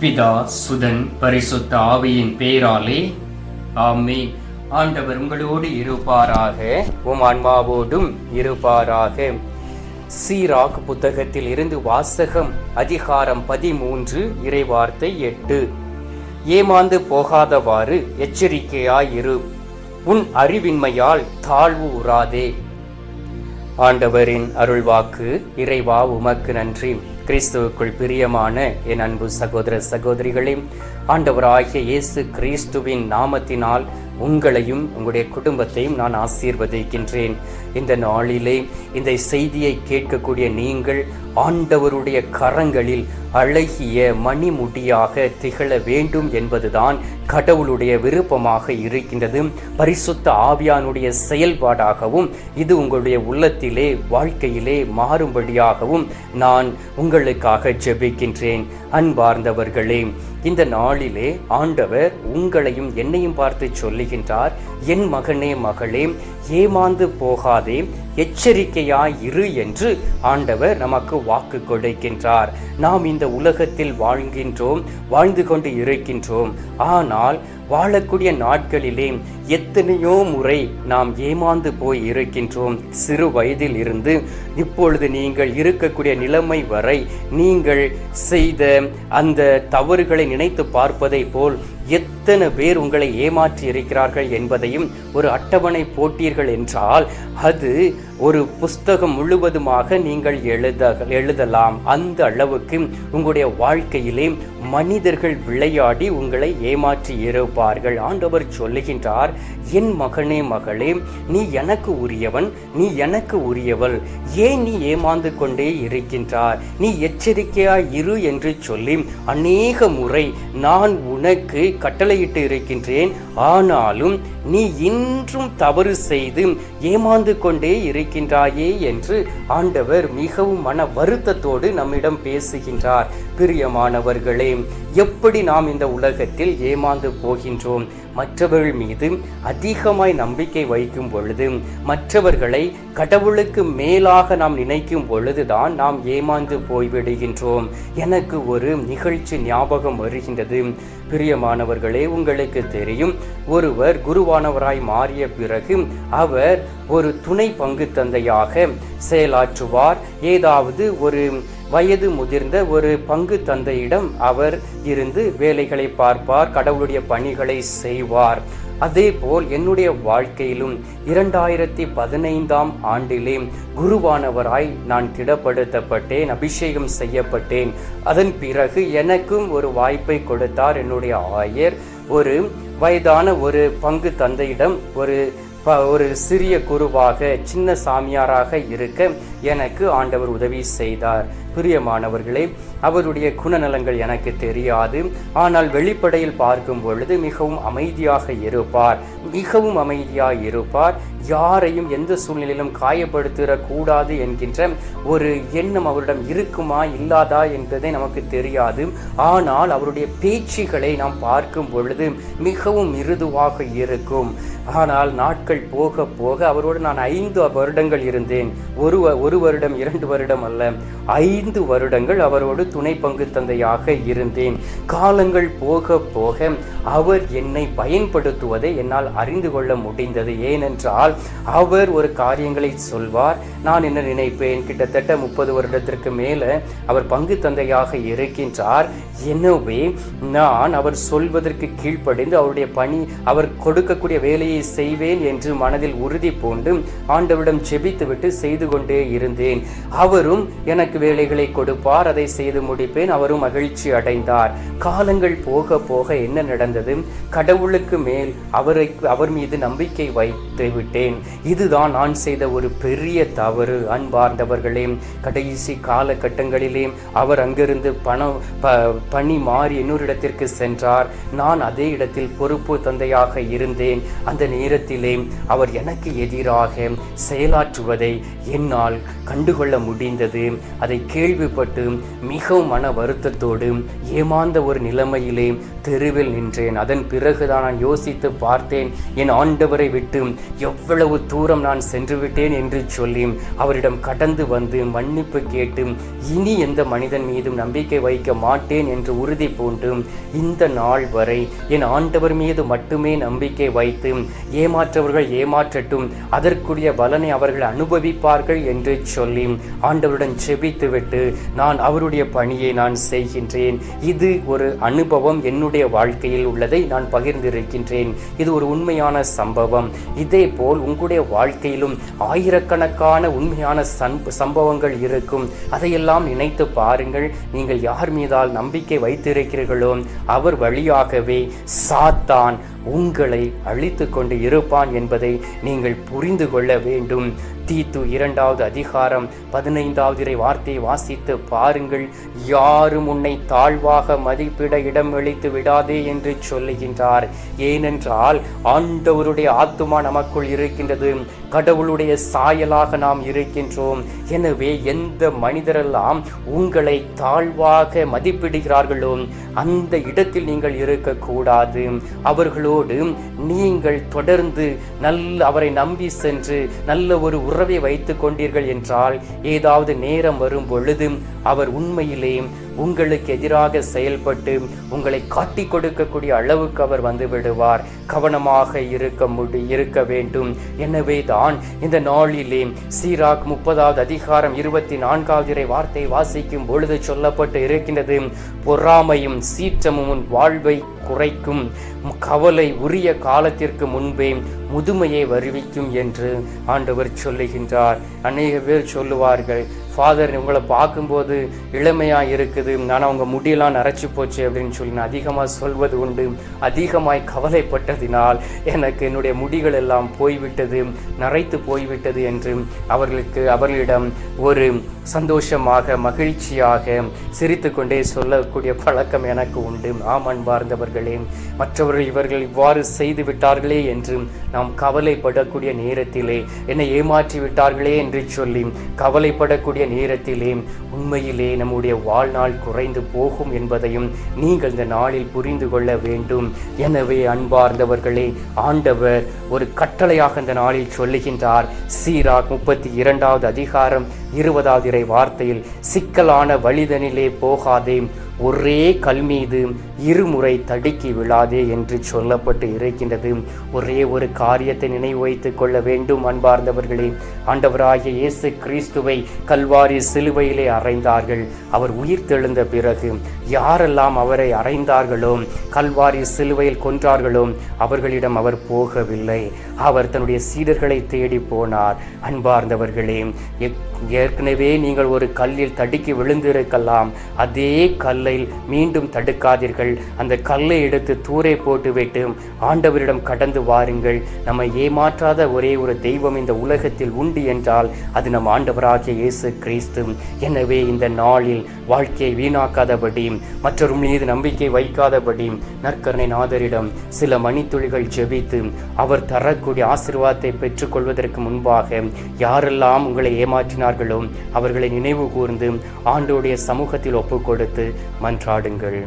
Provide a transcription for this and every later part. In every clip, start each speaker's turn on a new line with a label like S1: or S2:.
S1: பிதா சுதன் பரிசுத்த ஆவியின் பேராலே ஆமே ஆண்டவர் உங்களோடு இருப்பாராக உம் ஆன்மாவோடும் இருப்பாராக. சீராக் புத்தகத்தில் இருந்து வாசகம் அதிகாரம் பதிமூன்று இறைவார்த்தை எட்டு. ஏமாந்து போகாதவாறு எச்சரிக்கையாயிரு உன் அறிவின்மையால் தாழ்வு உறாதே. ஆண்டவரின் அருள்வாக்கு இறைவா உமக்கு நன்றி. கிறிஸ்துவுக்குள் பிரியமான என் அன்பு சகோதர சகோதரிகளே ஆண்டவராகிய இயேசு கிறிஸ்துவின் நாமத்தினால் உங்களையும் உங்களுடைய குடும்பத்தையும் நான் ஆசீர்வதிக்கின்றேன். இந்த நாளிலே இந்த செய்தியை கேட்கக்கூடிய நீங்கள் ஆண்டவருடைய கரங்களில் அழகிய மணிமுடியாக திகழ வேண்டும் என்பதுதான் கடவுளுடைய விருப்பமாக இருக்கின்றது. பரிசுத்த ஆவியானுடைய செயல்பாடாகவும் இது உங்களுடைய உள்ளத்திலே வாழ்க்கையிலே மாறும்படியாகவும் நான் உங்களுக்காக ஜெபிக்கின்றேன். அன்பார்ந்தவர்களே இந்த நாளிலே ஆண்டவர் உங்களையும் என்னையும் பார்த்து சொல்லுகின்றார். என் மகனே மகளே ஏமாந்து போகாதே எச்சரிக்கையாய் இரு என்று ஆண்டவர் நமக்கு வாக்கு கொடுக்கின்றார். நாம் இந்த உலகத்தில் வாழ்கின்றோம் வாழ்ந்து கொண்டு இருக்கின்றோம். ஆனால் வாழக்கூடிய நாட்களிலே எத்தனையோ முறை நாம் ஏமாந்து போய் இருக்கின்றோம். சிறு வயதில் இருந்து இப்பொழுது நீங்கள் இருக்கக்கூடிய நிலைமை வரை நீங்கள் செய்த அந்த தவறுகளை நினைத்து பார்ப்பதை போல் எத்தனை பேர் உங்களை ஏமாற்றி இருக்கிறார்கள் என்பதையும் ஒரு அட்டவணை போட்டீர்கள் என்றால் அது ஒரு புஸ்தகம் முழுவதுமாக நீங்கள் எழுத எழுதலாம். அந்த அளவுக்கு உங்களுடைய வாழ்க்கையிலே மனிதர்கள் விளையாடி உங்களை ஏமாற்றி இருப்பார்கள். ஆண்டவர் சொல்லுகின்றார் என் மகனே மகளே நீ எனக்கு உரியவன் நீ எனக்கு உரியவள். ஏன் நீ ஏமாந்து கொண்டே இருக்கின்றார் நீ எச்சரிக்கையாய் இரு என்று சொல்லி அநேக முறை நான் உனக்கு கட்டளையிட்டு இருக்கின்றேன். ஆனாலும் நீ இன்றும் தவறு செய்து ஏமாந்து கொண்டே இருக்கின்றாயே என்று ஆண்டவர் மிகவும் மன வருத்தத்தோடு நம்மிடம் பேசுகின்றார். பிரியமானவர்களே எப்படி நாம் இந்த உலகத்தில் ஏமாந்து போகின்றோம்? மற்றவர்கள் மீது அதிகமாய் நம்பிக்கை வைக்கும் பொழுது மற்றவர்களை கடவுளுக்கு மேலாக நாம் நினைக்கும் பொழுதுதான் நாம் ஏமாந்து போய்விடுகின்றோம். எனக்கு ஒரு நிகழ்ச்சி ஞாபகம் வருகின்றது. பிரியமானவர்களே உங்களுக்கு தெரியும் ஒருவர் குருவானவராய் மாறிய பிறகு அவர் ஒரு துணை பங்கு தந்தையாக செயலாற்றுவார். ஏதாவது ஒரு வயது முதிர்ந்த ஒரு பங்கு தந்தையிடம் அவர் இருந்து வேலைகளை பார்ப்பார் கடவுளுடைய பணிகளை செய்வார். அதேபோல் என்னுடைய வாழ்க்கையிலும் இரண்டாயிரத்தி பதினைந்தாம் ஆண்டிலே குருவானவராய் நான் திடப்படுத்தப்பட்டேன் அபிஷேகம் செய்யப்பட்டேன். அதன் பிறகு எனக்கும் ஒரு வாய்ப்பை கொடுத்தார். என்னுடைய ஆயர் ஒரு வயதான ஒரு பங்கு தந்தையிடம் ஒரு ஒரு சிறிய குருவாக சின்ன சாமியாராக இருக்க எனக்கு ஆண்டவர் உதவி செய்தார். பிரியமானவர்களே அவருடைய குணநலங்கள் எனக்கு தெரியாது. ஆனால் வெளிப்படையில் பார்க்கும் பொழுது மிகவும் அமைதியாக இருப்பார். மிகவும் அமைதியாக இருப்பார். யாரையும் எந்த சூழ்நிலையிலும் காயப்படுத்திடக்கூடாது என்கின்ற ஒரு எண்ணம் அவரிடம் இருக்குமா இல்லாதா என்பதை நமக்கு தெரியாது. ஆனால் அவருடைய பேச்சுகளை நாம் பார்க்கும் பொழுது மிகவும் மிருதுவாக இருக்கும். ஆனால் நாட்கள் போக போக அவரோடு நான் ஐந்து வருடங்கள் இருந்தேன். ஒரு ஒரு வருடம் இரண்டு வருடம் அல்ல. ஐந்து வருடங்கள் அவரோடு துணை பங்கு தந்தையாக இருந்தேன். காலங்கள் போக போக அவர் என்னை பயன்படுத்துவதை என்னால் அறிந்து கொள்ள முடிந்தது. ஏனென்றால் அவர் ஒரு காரியங்களை சொல்வார். நான் என்ன நினைப்பேன்? கிட்டத்தட்ட முப்பது வருடத்திற்கு மேலே அவர் பங்கு தந்தையாக இருக்கின்றார். எனவே நான் அவர் சொல்வதற்கு கீழ்ப்படிந்து அவருடைய பணி அவர் கொடுக்கக்கூடிய வேலையை செய்வேன் என்று என்று மனதில் உறுதி பூண்டு ஆண்டவரிடம் செபித்துவிட்டு செய்து கொண்டே இருந்தேன். அவரும் எனக்கு வேலைகளை கொடுப்பார் அதை செய்து முடிப்பேன். அவரும் மகிழ்ச்சி அடைந்தார். காலங்கள் போக போக என்ன நடந்தது? கடவுளுக்கு மேல் அவரை அவர் மீது நம்பிக்கை வைத்து விட்டேன். இதுதான் நான் செய்த ஒரு பெரிய தவறு அன்பார்ந்தவர்களே. கடைசி காலகட்டங்களிலே அவர் அங்கிருந்து பணம் ப பணி மாறி இன்னொரு இடத்திற்கு சென்றார். நான் அதே இடத்தில் பொறுப்பு தந்தையாக இருந்தேன். அந்த நேரத்திலே அவர் எனக்கு எதிராக செயலாற்றுவதை என்னால் கண்டுகொள்ள முடிந்தது. அதை கேள்விப்பட்டு மிகவும் மன வருத்தத்தோடு ஏமாந்த ஒரு நிலைமையிலே தெருவில் நின்றேன். அதன் பிறகுதான் நான் யோசித்து பார்த்தேன் என் ஆண்டவரை விட்டு எவ்வளவு தூரம் நான் சென்று விட்டேன் என்று சொல்லி அவரிடம் கடந்து வந்து மன்னிப்பு கேட்டு இனி எந்த மனிதன் மீதும் நம்பிக்கை வைக்க மாட்டேன் என்று உறுதி பூண்டு இந்த நாள் வரை என் ஆண்டவர் மீது மட்டுமே நம்பிக்கை வைத்து ஏமாற்றவர்கள் ஏமாற்றட்டும். அதற்குரிய பலனை அவர்கள் அனுபவிப்பார்கள் என்று சொல்லி ஆண்டவருடன் செபித்துவிட்டு நான் அவருடைய பணியை நான் செய்கின்றேன். இது ஒரு அனுபவம் என்னுடைய வாழ்க்கையில் உள்ளதை நான் பகிர்ந்திருக்கின்றேன். இது ஒரு உண்மையான சம்பவம். இதே போல் உங்களுடைய வாழ்க்கையிலும் ஆயிரக்கணக்கான உண்மையான சம்பவங்கள் இருக்கும். அதையெல்லாம் நினைத்து பாருங்கள். நீங்கள் யார் மீதால் நம்பிக்கை வைத்திருக்கிறீர்களோ அவர் வழியாகவே சாத்தான் உங்களை அழித்து கொண்டு இருப்பான் என்று என்பதை நீங்கள் புரிந்து கொள்ள வேண்டும். தீத்து இரண்டாவது அதிகாரம் பதினைந்தாவது இறை வார்த்தையை வாசித்து பாருங்கள். யாரும் உன்னை தாழ்வாக மதிப்பிட இடம் அளித்து விடாதே என்று சொல்லுகின்றார். ஏனென்றால் ஆண்டவருடைய ஆத்துமா நமக்குள் இருக்கின்றது. கடவுளுடைய சாயலாக நாம் இருக்கின்றோம். எனவே எந்த மனிதரெல்லாம் உங்களை தாழ்வாக மதிப்பிடுகிறார்களோ அந்த இடத்தில் நீங்கள் இருக்கக்கூடாது. அவர்களோடு நீங்கள் தொடர்ந்து நல்ல அவரை நம்பி சென்று நல்ல ஒரு உறவை வைத்துக் கொண்டீர்கள் என்றால் ஏதாவது நேரம் வரும் பொழுது அவர் உண்மையிலே உங்களுக்கு எதிராக செயல்பட்டு உங்களை காட்டி கொடுக்கக்கூடிய அளவுக்கு அவர் வந்து விடுவார். கவனமாக இருக்க முடி இருக்க வேண்டும். எனவே தான் இந்த நாளிலே சீராக் முப்பதாவது அதிகாரம் இருபத்தி நான்காவது இறை வார்த்தை வாசிக்கும் பொழுது சொல்லப்பட்டு இருக்கின்றது பொறாமையும் சீற்றமும் உன் வாழ்வை குறைக்கும். கவலை உரிய காலத்திற்கு முன்பே முதுமையை வருவிக்கும் என்று ஆண்டவர் சொல்லுகின்றார். அநேக பேர் சொல்லுவார்கள் ஃபாதர் உங்களை பார்க்கும்போது இளமையாக இருக்குது. ஆனால் உங்கள் முடியெல்லாம் நரைச்சி போச்சு அப்படின்னு சொல்லி நான் அதிகமாக சொல்வது உண்டு. அதிகமாய் கவலைப்பட்டதினால் எனக்கு என்னுடைய முடிகள் எல்லாம் போய்விட்டது நரைத்து போய்விட்டது என்று அவர்களுக்கு அவர்களிடம் ஒரு சந்தோஷமாக மகிழ்ச்சியாக சிரித்து கொண்டே சொல்லக்கூடிய பழக்கம் எனக்கு உண்டு. ஆம் அன்பார்ந்தவர்களே மற்றவர்கள் இவர்கள் இவ்வாறு செய்து விட்டார்களே என்று நாம் கவலைப்படக்கூடிய நேரத்திலே என்னை ஏமாற்றி விட்டார்களே என்று சொல்லி கவலைப்படக்கூடிய நேரத்திலே உண்மையிலே நம்முடைய வாழ்நாள் குறைந்து போகும் என்பதையும் நீங்கள் இந்த நாளில் புரிந்து கொள்ள வேண்டும். எனவே அன்பார்ந்தவர்களே ஆண்டவர் ஒரு கட்டளையாக இந்த நாளில் சொல்லுகின்றார். சீராக் முப்பத்தி இரண்டாவது அதிகாரம் இருபதாவது இறை வார்த்தையில் சிக்கலான வழிதனிலே போகாதே ஒரே கல் மீது இருமுறை தடுக்கி விழாதே என்று சொல்லப்பட்டு இருக்கின்றது. ஒரே ஒரு காரியத்தை நினைவு வைத்துக் கொள்ள வேண்டும் அன்பார்ந்தவர்களே. ஆண்டவராகிய இயேசு கிறிஸ்துவை கல்வாரி சிலுவையிலே அறைந்தார்கள். அவர் உயிர் தெழுந்த பிறகு யாரெல்லாம் அவரை அறைந்தார்களோ கல்வாரி சிலுவையில் கொன்றார்களோ அவர்களிடம் அவர் போகவில்லை. அவர் தன்னுடைய சீடர்களை தேடி போனார். அன்பார்ந்தவர்களே எக்- ஏற்கனவே நீங்கள் ஒரு கல்லில் தடுக்கி விழுந்திருக்கலாம். அதே கல் கல்லில் மீண்டும் தடுக்காதீர்கள். அந்த கல்லை எடுத்து தூரை போட்டுவிட்டு ஆண்டவரிடம் கடந்து வாருங்கள். நம்மை ஏமாற்றாத ஒரே ஒரு தெய்வம் இந்த உலகத்தில் உண்டு என்றால் அது நம் ஆண்டவராகிய இயேசு கிறிஸ்து. எனவே இந்த நாளில் வாழ்க்கையை வீணாக்காதபடி மற்றொரு மீது நம்பிக்கை வைக்காதபடி நற்கருணை நாதரிடம் சில மணித்துளிகள் ஜெபித்து அவர் தரக்கூடிய ஆசீர்வாதத்தை பெற்றுக்கொள்வதற்கு முன்பாக யாரெல்லாம் உங்களை ஏமாற்றினார்களோ அவர்களை நினைவு கூர்ந்து ஆண்டோடைய சமூகத்தில் ஒப்புக்கொடுத்து மன்றாடுங்கள்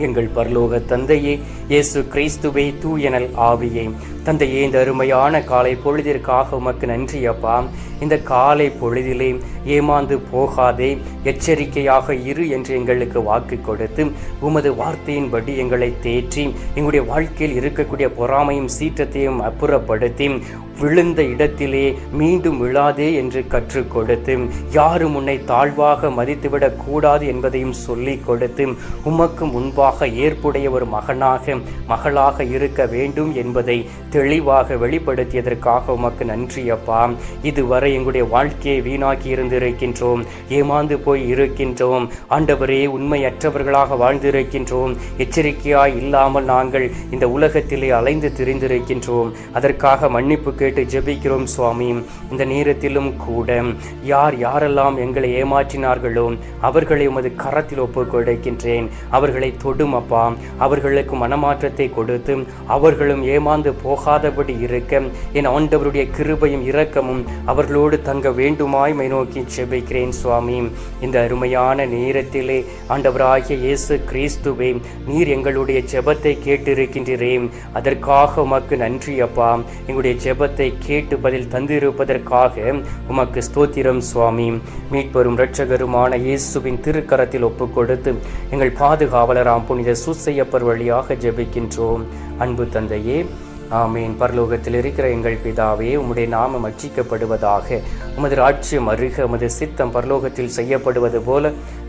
S1: எங்கள் பரலோக தந்தையே இயேசு கிறிஸ்துவே தூயனல் ஆவியே. தந்தையே இந்த அருமையான காலை பொழுதிற்காக உமக்கு நன்றி அப்பா. இந்த காலை பொழுதிலே ஏமாந்து போகாதே எச்சரிக்கையாக இரு என்று எங்களுக்கு வாக்கு கொடுத்து உமது வார்த்தையின்படி எங்களை தேற்றி எங்களுடைய வாழ்க்கையில் இருக்கக்கூடிய பொறாமையும் சீற்றத்தையும் அப்புறப்படுத்தி விழுந்த இடத்திலே மீண்டும் விழாதே என்று கற்றுக் கொடுத்து யாரும் உன்னை தாழ்வாக மதித்துவிடக் கூடாது என்பதையும் சொல்லிக் கொடுத்து உமக்கு முன்பாக ஏற்புடைய ஒரு மகனாக மகளாக இருக்க வேண்டும் என்பதை தெளிவாக வெளிப்படுத்தியதற்காக உமக்கு நன்றி அப்பா. இதுவரை எங்களுடைய வாழ்க்கையை வீணாக்கி இருந்திருக்கின்றோம் ஏமாந்து போய் இருக்கின்றோம். ஆண்டவரே உண்மையற்றவர்களாக வாழ்ந்திருக்கின்றோம். எச்சரிக்கையாய் இல்லாமல் நாங்கள் இந்த உலகத்திலே அலைந்து திரிந்திருக்கின்றோம். அதற்காக மன்னிப்பு கேட்டு ஜெபிக்கிறோம் சுவாமி. இந்த நேரத்திலும் கூட யார் யாரெல்லாம் எங்களை ஏமாற்றினார்களோ அவர்களை உமது கரத்தில் ஒப்புக் கொடுக்கின்றேன் அவர்களை கொடும் அப்பா அவர்களுக்கு மனமாற்றத்தை கொடுத்து அவர்களும் ஏமாந்து போகாதபடி இருக்க. என் ஆண்டவருடைய கிருபையும் இரக்கமும் அவர்களோடு தங்க வேண்டுமாய் மை நோக்கி செபிக்கிறேன் சுவாமி. இந்த அருமையான நேரத்திலே ஆண்டவராகிய இயேசு கிறிஸ்துவே நீர் எங்களுடைய ஜெபத்தை கேட்டிருக்கின்றேன் அதற்காக உமக்கு நன்றி அப்பா. எங்களுடைய ஜெபத்தை கேட்டு பதில் தந்திருப்பதற்காக உமக்கு ஸ்தோத்திரம் சுவாமி. மீட்பரும் இரட்சகருமான இயேசுவின் திருக்கரத்தில் ஒப்புக் கொடுத்து எங்கள் பாதுகாவலராம் புனித சுசையப்பர் வழியாக ஜெபிக்கின்றோம். அன்பு தந்தையே ஆமீன். பரலோகத்தில் இருக்கிற எங்கள் பிதாவே உம்முடைய நாமம் அச்சிக்கப்படுவதாக உமது ராட்சியம் அருக உமது சித்தம் பரலோகத்தில் செய்யப்படுவது போல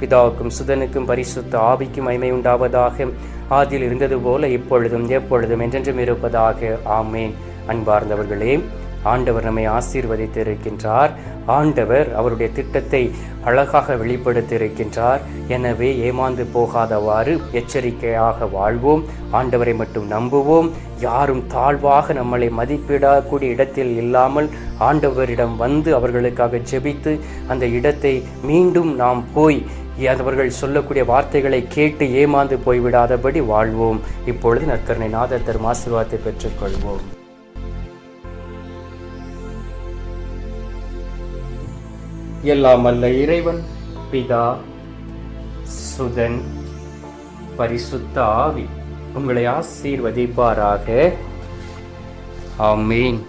S1: பிதாவுக்கும் சுதனுக்கும் பரிசுத்த ஆவிக்கும் மகிமை உண்டாவதாக ஆதியில் இருந்தது போல இப்பொழுதும் எப்பொழுதும் என்றென்றும் இருப்பதாக. ஆமேன். அன்பார்ந்தவர்களே ஆண்டவர் நம்மை ஆசீர்வதித்து இருக்கின்றார் ஆண்டவர் அவருடைய திட்டத்தை அழகாக வெளிப்படுத்தியிருக்கின்றார். எனவே ஏமாந்து போகாதவாறு எச்சரிக்கையாக வாழ்வோம். ஆண்டவரை மட்டும் நம்புவோம். யாரும் தாழ்வாக நம்மளை மதிப்பிடக்கூடிய இடத்தில் இல்லாமல் ஆண்டவரிடம் வந்து அவர்களுக்காக ஜெபித்து அந்த இடத்தை மீண்டும் நாம் போய் அவர்கள் சொல்லக்கூடிய வார்த்தைகளை கேட்டு ஏமாந்து போய்விடாதபடி வாழ்வோம். இப்பொழுது நற்கருணை நாதர் தரும் ஆசீர்வாதத்தை பெற்றுக்கொள்வோம். எல்லாம் அல்ல இறைவன் பிதா சுதன் பரிசுத்த ஆவி உங்களை ஆசீர்வதிப்பாராக. ஆமீன்.